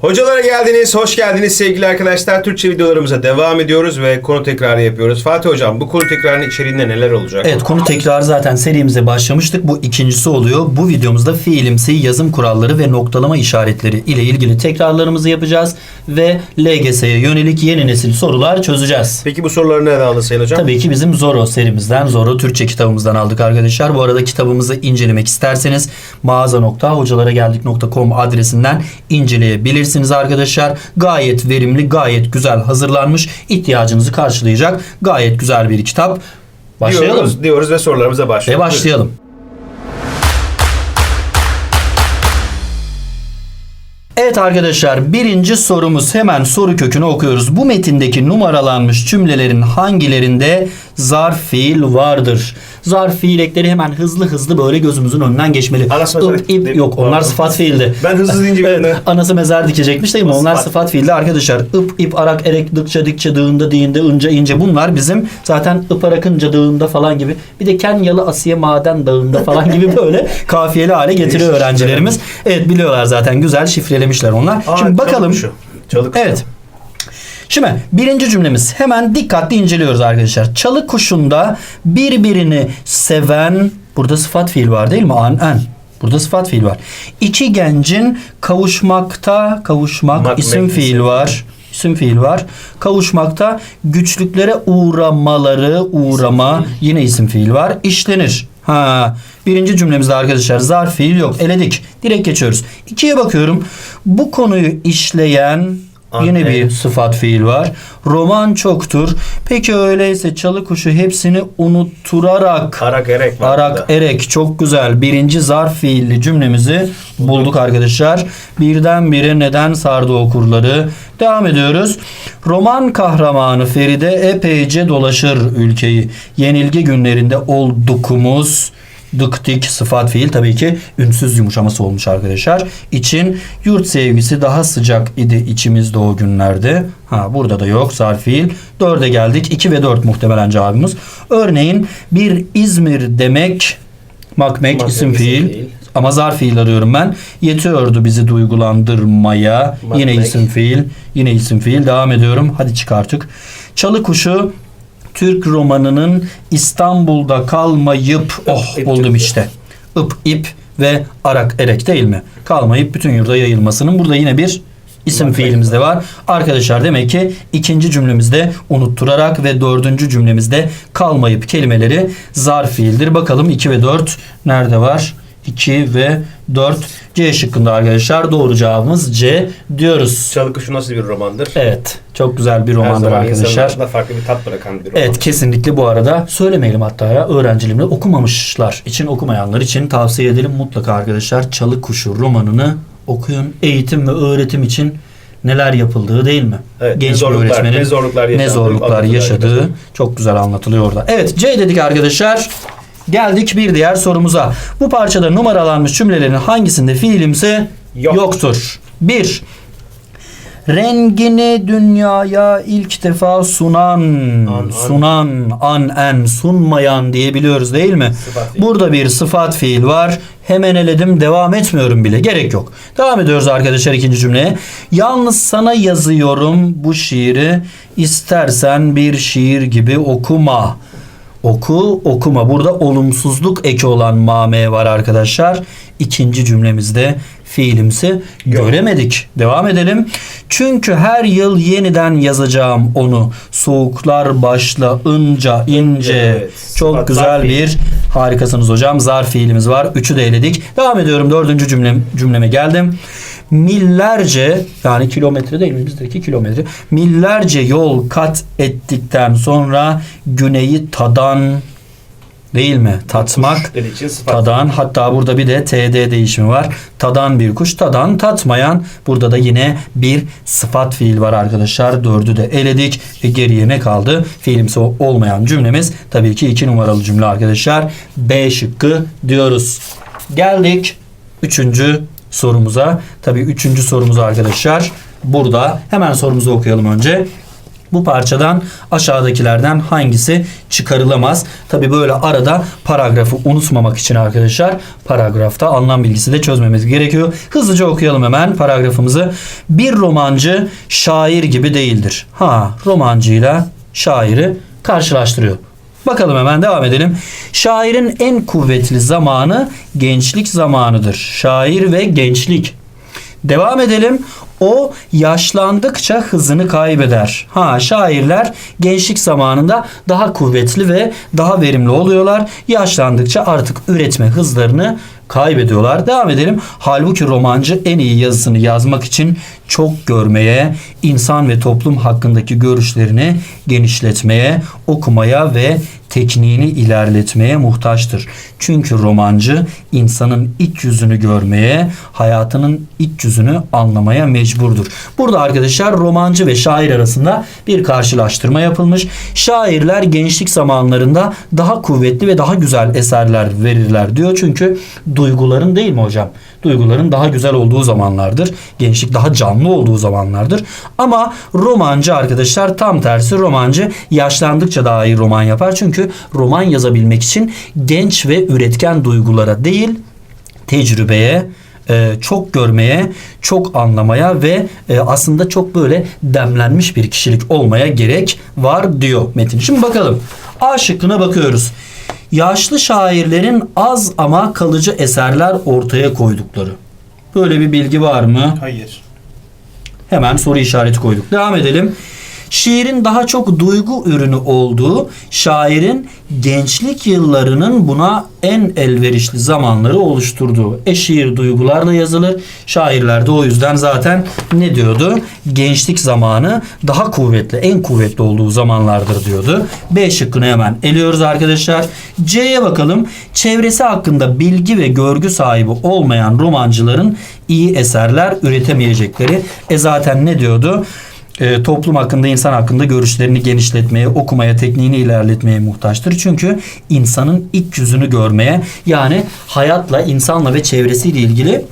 Hocalara geldiniz, hoş geldiniz sevgili arkadaşlar. Türkçe videolarımıza devam ediyoruz ve konu tekrarı yapıyoruz. Fatih Hocam bu konu tekrarının içeriğinde neler olacak? Evet konu tekrar zaten serimize başlamıştık. Bu ikincisi oluyor. Bu videomuzda fiilimsi yazım kuralları ve noktalama işaretleri ile ilgili tekrarlarımızı yapacağız. Ve LGS'ye yönelik yeni nesil sorular çözeceğiz. Peki bu soruları nereden aldın Sayın Hocam? Tabii ki bizim Zoro serimizden, Zoro Türkçe kitabımızdan aldık arkadaşlar. Bu arada kitabımızı incelemek isterseniz mağaza.hocalarageldik.com adresinden inceleyebilirsiniz arkadaşlar. Gayet verimli, gayet güzel hazırlanmış, ihtiyacınızı karşılayacak gayet güzel bir kitap. Başlayalım. Diyoruz, diyoruz ve sorularımıza Ve başlıyoruz. başlayalım. Evet arkadaşlar birinci sorumuz hemen soru kökünü okuyoruz. Bu metindeki numaralanmış cümlelerin hangilerinde zarf fiil vardır? Zarf fiil ekleri hemen hızlı hızlı böyle gözümüzün önünden geçmeli. Anası Ip, mezar- ip, yok onlar sıfat fiildi. Ben hızlı deyince Evet, anası mezar dikecekmiş değil mi? Onlar sıfat. sıfat fiildi arkadaşlar. Ip, ip, arak, erek, dıkça, dikçe, dığında, diyinde, ınca, ince bunlar bizim zaten ıp, arak, ınca, dığında falan gibi. Bir de ken, yalı, asiye, maden, dağında falan gibi böyle kafiyeli hale getiriyor öğrencilerimiz. Evet biliyorlar zaten güzel şifrelemişler onlar. Aa, Şimdi bakalım. Çalık kuşu. Çalık kuşu. Evet. Şimdi birinci cümlemiz hemen dikkatli inceliyoruz arkadaşlar. Çalı kuşunda birbirini seven burada sıfat fiil var değil mi? An en. Burada sıfat fiil var. İki gencin kavuşmakta kavuşmak Mak- isim fiil var. İsim fiil var. Kavuşmakta güçlüklere uğramaları uğrama yine isim fiil var. İşlenir. Ha, birinci cümlemizde arkadaşlar zarf fiil yok. Eledik. Direkt geçiyoruz. İkiye bakıyorum. Bu konuyu işleyen Yine bir sıfat fiil var. Roman çoktur. Peki öyleyse çalı kuşu hepsini unutturarak Arak erek var. Arak burada. erek çok güzel. Birinci zarf fiilli cümlemizi bulduk arkadaşlar. Birdenbire neden sardı okurları. Devam ediyoruz. Roman kahramanı Feride epeyce dolaşır ülkeyi. Yenilgi günlerinde oldukumuz dıktik sıfat fiil tabii ki ünsüz yumuşaması olmuş arkadaşlar. İçin yurt sevgisi daha sıcak idi içimizde o günlerde. Ha burada da yok zarf fiil. Dörde geldik. 2 ve 4 muhtemelen cevabımız. Örneğin bir İzmir demek makmek isim isim fiil. fiil. Ama zarf fiil arıyorum ben. Yetiyordu bizi duygulandırmaya. Makmek. Yine isim fiil. Yine isim fiil. Devam ediyorum. Hadi çık artık. Çalı kuşu Türk romanının İstanbul'da kalmayıp oh ip çıktı. işte. Ip, ip ve arak erek değil mi? Kalmayıp bütün yurda yayılmasının burada yine bir isim fiilimiz de var. Arkadaşlar demek ki ikinci cümlemizde unutturarak ve dördüncü cümlemizde kalmayıp kelimeleri zarf fiildir. Bakalım 2 ve 4 nerede var? 2 ve 4 C şıkkında arkadaşlar. Doğru cevabımız C diyoruz. Çalık kuşu nasıl bir romandır? Evet. Çok güzel bir romandır arkadaşlar. aklında farklı bir tat bırakan bir roman. Evet kesinlikle bu arada söylemeyelim hatta ya öğrencilerimle okumamışlar için okumayanlar için tavsiye edelim mutlaka arkadaşlar Çalı Kuşu romanını okuyun. Eğitim ve öğretim için neler yapıldığı değil mi? Evet, ne Genç bir zorluklar- öğretmenin ne zorluklar ne yaşandığı zorluklar yaşadığı çok güzel anlatılıyor orada. Evet C dedik arkadaşlar. Geldik bir diğer sorumuza. Bu parçada numaralanmış cümlelerin hangisinde fiilimsi Yok. yoktur? 1. Rengini dünyaya ilk defa sunan, An, an. sunan, an, en, sunmayan diyebiliyoruz değil mi? Burada bir sıfat fiil var. Hemen eledim devam etmiyorum bile. Gerek yok. Devam ediyoruz arkadaşlar ikinci cümleye. Yalnız sana yazıyorum bu şiiri. İstersen bir şiir gibi okuma. Oku, okuma. Burada olumsuzluk eki olan mame var arkadaşlar. İkinci cümlemizde fiilimsi göremedik. Devam edelim. Çünkü her yıl yeniden yazacağım onu. Soğuklar başlayınca ince. Evet. Çok güzel fiil. bir harikasınız hocam. Zarf fiilimiz var. Üçü de eledik. Devam ediyorum. Dördüncü cümlem, cümleme geldim. Millerce yani kilometre değil mi bizdeki kilometre. Millerce yol kat ettikten sonra güneyi tadan değil mi? Tatmak. Tadan hatta burada bir de TD değişimi var. Tadan bir kuş tadan tatmayan burada da yine bir sıfat fiil var arkadaşlar. Dördü de eledik ve geriye ne kaldı? Fiilimsi olmayan cümlemiz tabii ki iki numaralı cümle arkadaşlar. B şıkkı diyoruz. Geldik üçüncü sorumuza. Tabii üçüncü sorumuz arkadaşlar burada. Hemen sorumuzu okuyalım önce. Bu parçadan aşağıdakilerden hangisi çıkarılamaz? Tabi böyle arada paragrafı unutmamak için arkadaşlar paragrafta anlam bilgisi de çözmemiz gerekiyor. Hızlıca okuyalım hemen paragrafımızı. Bir romancı şair gibi değildir. Ha romancıyla şairi karşılaştırıyor. Bakalım hemen devam edelim. Şairin en kuvvetli zamanı gençlik zamanıdır. Şair ve gençlik. Devam edelim. O yaşlandıkça hızını kaybeder. Ha şairler gençlik zamanında daha kuvvetli ve daha verimli oluyorlar. Yaşlandıkça artık üretme hızlarını kaybediyorlar. Devam edelim. Halbuki romancı en iyi yazısını yazmak için çok görmeye, insan ve toplum hakkındaki görüşlerini genişletmeye, okumaya ve tekniğini ilerletmeye muhtaçtır. Çünkü romancı insanın iç yüzünü görmeye, hayatının iç yüzünü anlamaya mecburdur. Burada arkadaşlar romancı ve şair arasında bir karşılaştırma yapılmış. Şairler gençlik zamanlarında daha kuvvetli ve daha güzel eserler verirler diyor. Çünkü duyguların değil mi hocam? Duyguların daha güzel olduğu zamanlardır. Gençlik daha canlı olduğu zamanlardır. Ama romancı arkadaşlar tam tersi romancı yaşlandıkça daha iyi roman yapar. Çünkü roman yazabilmek için genç ve üretken duygulara değil tecrübeye, e, çok görmeye, çok anlamaya ve e, aslında çok böyle demlenmiş bir kişilik olmaya gerek var diyor Metin. Şimdi bakalım. A şıkkına bakıyoruz. Yaşlı şairlerin az ama kalıcı eserler ortaya koydukları. Böyle bir bilgi var mı? Hayır. Hemen soru işareti koyduk. Devam edelim. Şiirin daha çok duygu ürünü olduğu, şairin gençlik yıllarının buna en elverişli zamanları oluşturduğu. E şiir duygularla yazılır. Şairler de o yüzden zaten ne diyordu? Gençlik zamanı daha kuvvetli, en kuvvetli olduğu zamanlardır diyordu. B şıkkını hemen eliyoruz arkadaşlar. C'ye bakalım. Çevresi hakkında bilgi ve görgü sahibi olmayan romancıların iyi eserler üretemeyecekleri. E zaten ne diyordu? E, toplum hakkında, insan hakkında görüşlerini genişletmeye, okumaya, tekniğini ilerletmeye muhtaçtır. Çünkü insanın iç yüzünü görmeye, yani hayatla, insanla ve çevresiyle ilgili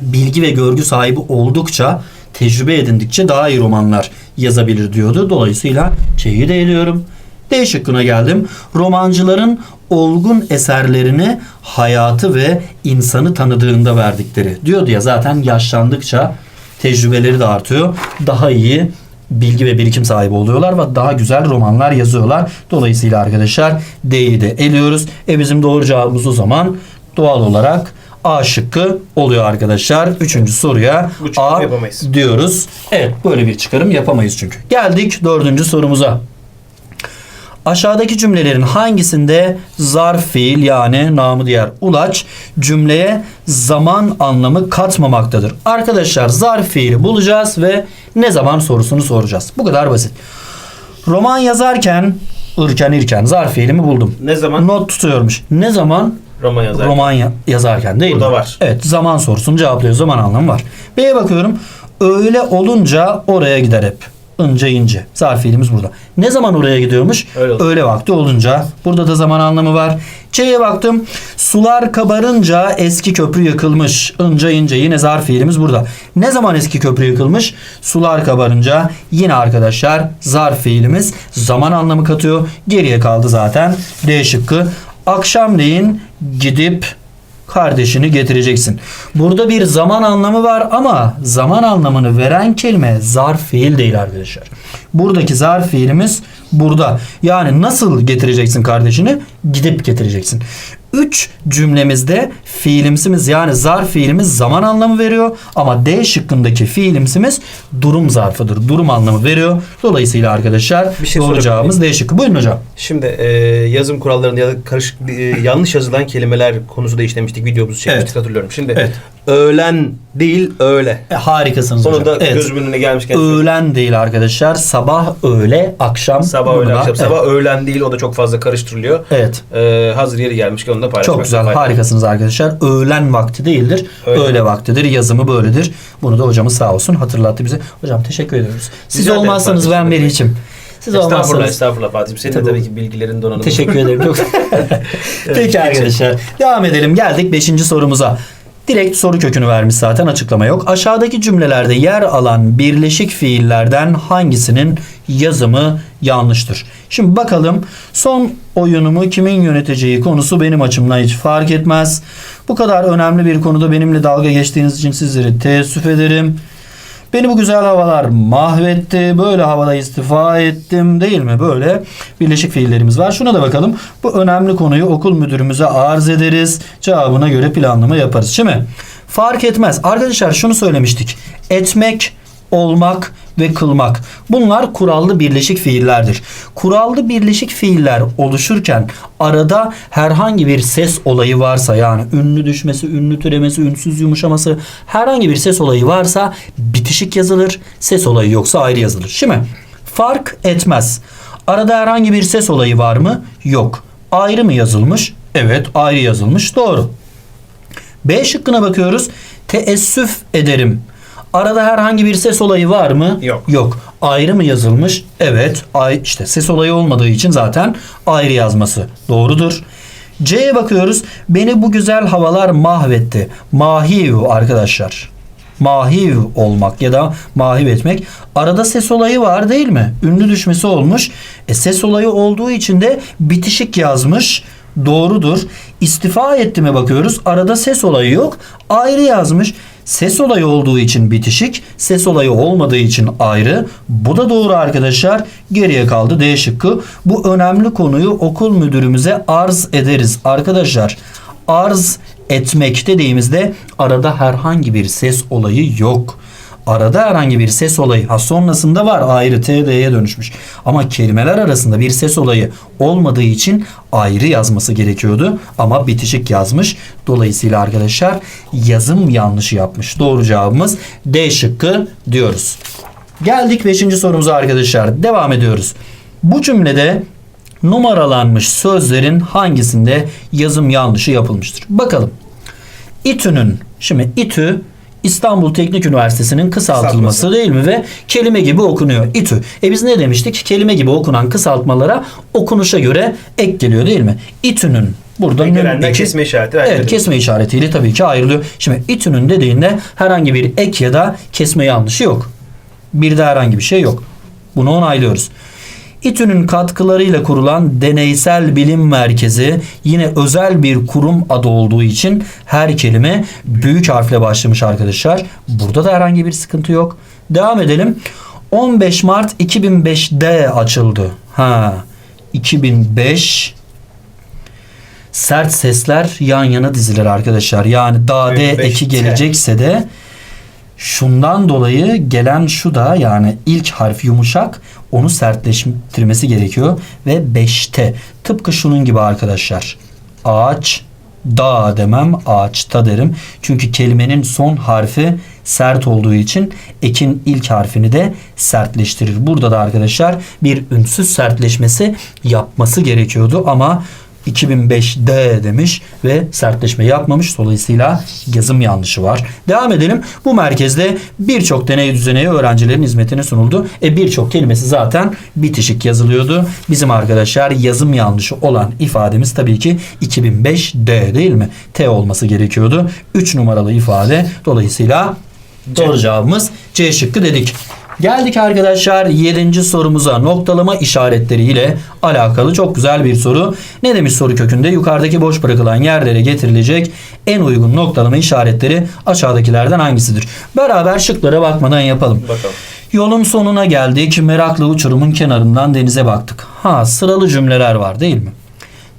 bilgi ve görgü sahibi oldukça, tecrübe edindikçe daha iyi romanlar yazabilir diyordu. Dolayısıyla C'yi de eliyorum. D şıkkına geldim. Romancıların olgun eserlerini hayatı ve insanı tanıdığında verdikleri. Diyordu ya zaten yaşlandıkça tecrübeleri de artıyor. Daha iyi bilgi ve birikim sahibi oluyorlar ve daha güzel romanlar yazıyorlar. Dolayısıyla arkadaşlar D'yi de eliyoruz. E bizim doğru cevabımız o zaman doğal olarak A şıkkı oluyor arkadaşlar. Üçüncü soruya A yapamayız. diyoruz. Evet böyle bir çıkarım yapamayız çünkü. Geldik dördüncü sorumuza. Aşağıdaki cümlelerin hangisinde zarf fiil yani namı diğer ulaç cümleye zaman anlamı katmamaktadır? Arkadaşlar zarf fiili bulacağız ve ne zaman sorusunu soracağız. Bu kadar basit. Roman yazarken ırken irken zarf fiilimi buldum. Ne zaman? Not tutuyormuş. Ne zaman? Roman yazar. Roman ya- yazarken değil Burada mi? var. Evet zaman sorusunu cevaplıyor. Zaman anlamı var. B'ye bakıyorum. Öyle olunca oraya gider hep. Ince ince. Zarf fiilimiz burada. Ne zaman oraya gidiyormuş? Öyle. Öğle vakti olunca. Burada da zaman anlamı var. C'ye baktım. Sular kabarınca eski köprü yıkılmış. Ince ince. Yine zarf fiilimiz burada. Ne zaman eski köprü yıkılmış? Sular kabarınca. Yine arkadaşlar zarf fiilimiz zaman anlamı katıyor. Geriye kaldı zaten. D şıkkı. Akşamleyin gidip kardeşini getireceksin. Burada bir zaman anlamı var ama zaman anlamını veren kelime zarf fiil değil arkadaşlar. Buradaki zarf fiilimiz burada. Yani nasıl getireceksin kardeşini? Gidip getireceksin. Üç cümlemizde fiilimsimiz yani zarf fiilimiz zaman anlamı veriyor ama D şıkkındaki fiilimsimiz durum zarfıdır. Durum anlamı veriyor. Dolayısıyla arkadaşlar Bir şey doğru sorabilir cevabımız D şıkkı. Buyurun hocam. Şimdi e, yazım kurallarında ya da karışık e, yanlış yazılan kelimeler konusu da işlemiştik. Videomuzu çekmiştik Evet. hatırlıyorum. Şimdi Evet. Öğlen değil öğle. E, harikasınız Onu hocam. Evet. gözümün önüne gelmişken Öğlen değil arkadaşlar. Sabah, öğle, akşam. Sabah öğlen da- akşam. Evet. Sabah öğlen değil o da çok fazla karıştırılıyor. Evet. E, hazır yeri gelmişken onu da paylaşmak. Çok güzel. Harikasınız arkadaşlar. Öğlen vakti değildir. Öğle. Öğle vaktidir. Yazımı böyledir. Bunu da hocamız sağ olsun hatırlattı bize. Hocam teşekkür ediyoruz. Siz Rica olmazsanız ben. Meriç'im. Siz Estağfurullah olmazsanız estağfurullah Fatih'im. Senin de Tabii. tabii ki bilgilerin donanımı. teşekkür ederim. Çok... Peki arkadaşlar. Devam edelim. Geldik 5. sorumuza. Direkt soru kökünü vermiş zaten açıklama yok. Aşağıdaki cümlelerde yer alan birleşik fiillerden hangisinin yazımı yanlıştır? Şimdi bakalım son oyunumu kimin yöneteceği konusu benim açımdan hiç fark etmez. Bu kadar önemli bir konuda benimle dalga geçtiğiniz için sizleri teessüf ederim. Beni bu güzel havalar mahvetti. Böyle havada istifa ettim değil mi? Böyle birleşik fiillerimiz var. Şuna da bakalım. Bu önemli konuyu okul müdürümüze arz ederiz. Cevabına göre planlama yaparız. Şimdi fark etmez. Arkadaşlar şunu söylemiştik. Etmek, olmak ve kılmak. Bunlar kurallı birleşik fiillerdir. Kurallı birleşik fiiller oluşurken arada herhangi bir ses olayı varsa yani ünlü düşmesi, ünlü türemesi, ünsüz yumuşaması herhangi bir ses olayı varsa bitişik yazılır. Ses olayı yoksa ayrı yazılır. Şimdi fark etmez. Arada herhangi bir ses olayı var mı? Yok. Ayrı mı yazılmış? Evet ayrı yazılmış. Doğru. B şıkkına bakıyoruz. Teessüf ederim. Arada herhangi bir ses olayı var mı? Yok. Yok. Ayrı mı yazılmış? Evet. Ay işte ses olayı olmadığı için zaten ayrı yazması doğrudur. C'ye bakıyoruz. Beni bu güzel havalar mahvetti. Mahiv arkadaşlar. Mahiv olmak ya da mahiv etmek. Arada ses olayı var değil mi? Ünlü düşmesi olmuş. E ses olayı olduğu için de bitişik yazmış. Doğrudur. İstifa etti mi bakıyoruz. Arada ses olayı yok. Ayrı yazmış. Ses olayı olduğu için bitişik, ses olayı olmadığı için ayrı. Bu da doğru arkadaşlar. Geriye kaldı D şıkkı. Bu önemli konuyu okul müdürümüze arz ederiz. Arkadaşlar arz etmek dediğimizde arada herhangi bir ses olayı yok. Arada herhangi bir ses olayı ha sonrasında var ayrı TD'ye dönüşmüş. Ama kelimeler arasında bir ses olayı olmadığı için ayrı yazması gerekiyordu ama bitişik yazmış. Dolayısıyla arkadaşlar yazım yanlışı yapmış. Doğru cevabımız D şıkkı diyoruz. Geldik 5. sorumuza arkadaşlar. Devam ediyoruz. Bu cümlede numaralanmış sözlerin hangisinde yazım yanlışı yapılmıştır? Bakalım. İTÜ'nün şimdi İTÜ İstanbul Teknik Üniversitesi'nin kısaltılması Kısaltması. değil mi ve kelime gibi okunuyor İTÜ. E biz ne demiştik? Kelime gibi okunan kısaltmalara okunuşa göre ek geliyor değil mi? İTÜ'nün burada nün eki- kesme işareti Evet ayrılıyor. kesme işaretiyle tabii ki ayrılıyor. Şimdi İTÜ'nün dediğinde herhangi bir ek ya da kesme yanlışı yok. Bir de herhangi bir şey yok. Bunu onaylıyoruz. İTÜ'nün katkılarıyla kurulan deneysel bilim merkezi yine özel bir kurum adı olduğu için her kelime büyük harfle başlamış arkadaşlar. Burada da herhangi bir sıkıntı yok. Devam edelim. 15 Mart 2005'de açıldı. Ha. 2005 sert sesler yan yana dizilir arkadaşlar. Yani da de 25 eki gelecekse de şundan dolayı gelen şu da yani ilk harf yumuşak onu sertleştirmesi gerekiyor ve 5'te tıpkı şunun gibi arkadaşlar. Ağaç da demem ağaçta derim. Çünkü kelimenin son harfi sert olduğu için ekin ilk harfini de sertleştirir. Burada da arkadaşlar bir ünsüz sertleşmesi yapması gerekiyordu ama 2005'de demiş ve sertleşme yapmamış. Dolayısıyla yazım yanlışı var. Devam edelim. Bu merkezde birçok deney düzeneği öğrencilerin hizmetine sunuldu. E birçok kelimesi zaten bitişik yazılıyordu. Bizim arkadaşlar yazım yanlışı olan ifademiz tabii ki 2005'de değil mi? T olması gerekiyordu. 3 numaralı ifade. Dolayısıyla doğru cevabımız C şıkkı dedik. Geldik arkadaşlar 7. sorumuza noktalama işaretleriyle alakalı çok güzel bir soru. Ne demiş soru kökünde? Yukarıdaki boş bırakılan yerlere getirilecek en uygun noktalama işaretleri aşağıdakilerden hangisidir? Beraber şıklara bakmadan yapalım. Bakalım. Yolun sonuna geldik. Meraklı uçurumun kenarından denize baktık. Ha sıralı cümleler var değil mi?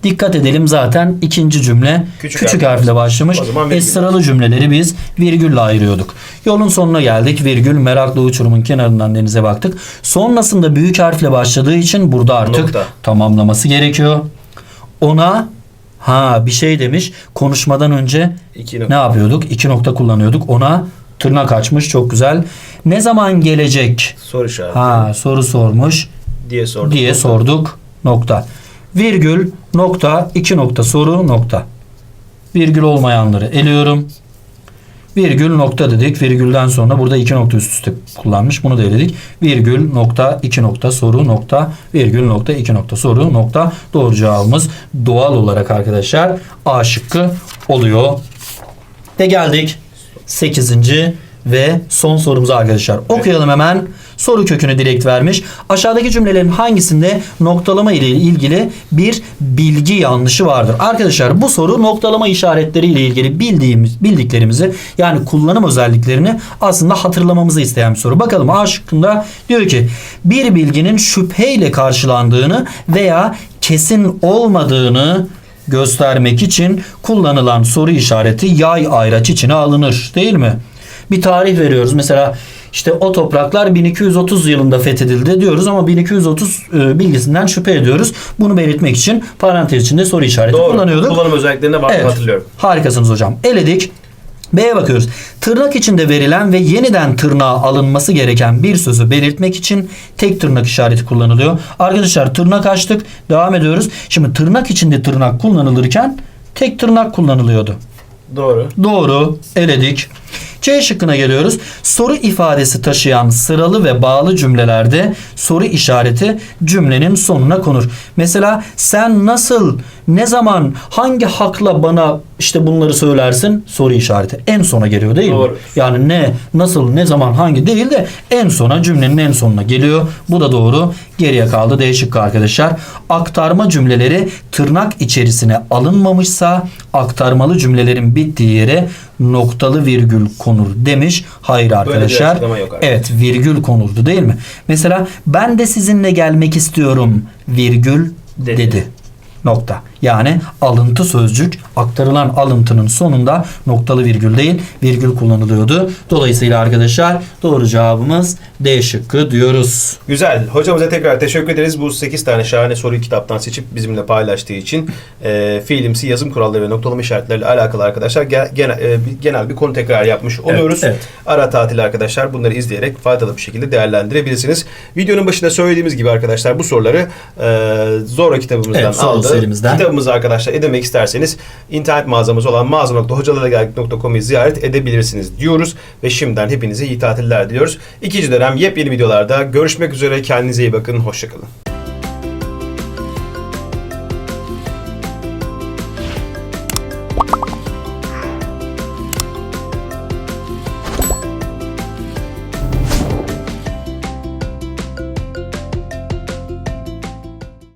Dikkat edelim zaten ikinci cümle küçük, Küçük harfle başlamış. E, sıralı cümleleri biz virgülle ayırıyorduk. Yolun sonuna geldik. Virgül meraklı uçurumun kenarından denize baktık. Sonrasında büyük harfle başladığı için burada artık Nokta. tamamlaması gerekiyor. Ona ha bir şey demiş. Konuşmadan önce İki ne nokta. yapıyorduk? İki nokta kullanıyorduk. Ona tırnak açmış. Çok güzel. Ne zaman gelecek? Soru işareti Ha soru sormuş diye sorduk. diye sorduk. Nokta. Virgül nokta iki nokta soru nokta. Virgül olmayanları eliyorum. Virgül nokta dedik. Virgülden sonra burada iki nokta üst üste kullanmış. Bunu da eledik. Virgül nokta iki nokta soru nokta virgül nokta iki nokta soru nokta. Doğru cevabımız doğal olarak arkadaşlar A şıkkı oluyor. Ve geldik 8. ve son sorumuza arkadaşlar. Okuyalım hemen. Soru kökünü direkt vermiş. Aşağıdaki cümlelerin hangisinde noktalama ile ilgili bir bilgi yanlışı vardır? Arkadaşlar bu soru noktalama işaretleri ile ilgili bildiğimiz bildiklerimizi yani kullanım özelliklerini aslında hatırlamamızı isteyen bir soru. Bakalım A şıkkında diyor ki bir bilginin şüpheyle karşılandığını veya kesin olmadığını göstermek için kullanılan soru işareti yay ayraç içine alınır değil mi? Bir tarih veriyoruz. Mesela işte o topraklar 1230 yılında fethedildi diyoruz ama 1230 e, bilgisinden şüphe ediyoruz. Bunu belirtmek için parantez içinde soru işareti Doğru. kullanıyorduk. Kullanım özelliklerine baktım Evet. hatırlıyorum. Harikasınız hocam. Eledik. B'ye bakıyoruz. Tırnak içinde verilen ve yeniden tırnağa alınması gereken bir sözü belirtmek için tek tırnak işareti kullanılıyor. Arkadaşlar tırnak açtık. Devam ediyoruz. Şimdi tırnak içinde tırnak kullanılırken tek tırnak kullanılıyordu. Doğru. Doğru. Eledik. C şıkkına geliyoruz. Soru ifadesi taşıyan sıralı ve bağlı cümlelerde soru işareti cümlenin sonuna konur. Mesela sen nasıl, ne zaman, hangi hakla bana işte bunları söylersin soru işareti. En sona geliyor değil mi? Doğru. Yani ne, nasıl, ne zaman, hangi değil de en sona cümlenin en sonuna geliyor. Bu da doğru. Geriye kaldı D şıkkı arkadaşlar. Aktarma cümleleri tırnak içerisine alınmamışsa aktarmalı cümlelerin bittiği yere noktalı virgül konur demiş. Hayır arkadaşlar. Evet virgül konurdu değil mi? Mesela ben de sizinle gelmek istiyorum virgül Dedi. dedi. Nokta. Yani alıntı sözcük aktarılan alıntının sonunda noktalı virgül değil virgül kullanılıyordu. Dolayısıyla arkadaşlar doğru cevabımız D şıkkı diyoruz. Güzel. Hocamıza tekrar teşekkür ederiz. Bu 8 tane şahane soruyu kitaptan seçip bizimle paylaştığı için e, fiilimsi yazım kuralları ve noktalama işaretleriyle alakalı arkadaşlar ge- genel, e, bir- genel bir konu tekrar yapmış oluyoruz. evet. Ara tatil arkadaşlar bunları izleyerek faydalı bir şekilde değerlendirebilirsiniz. Videonun başında söylediğimiz gibi arkadaşlar bu soruları e, Zora kitabımızdan Evet, aldı. Kitabımızı arkadaşlar edinmek isterseniz internet mağazamız olan mağaza.hocalarlageldik.com'u ziyaret edebilirsiniz diyoruz ve şimdiden hepinize iyi tatiller diliyoruz. İkinci dönem yepyeni videolarda görüşmek üzere. Kendinize iyi bakın. Hoşçakalın.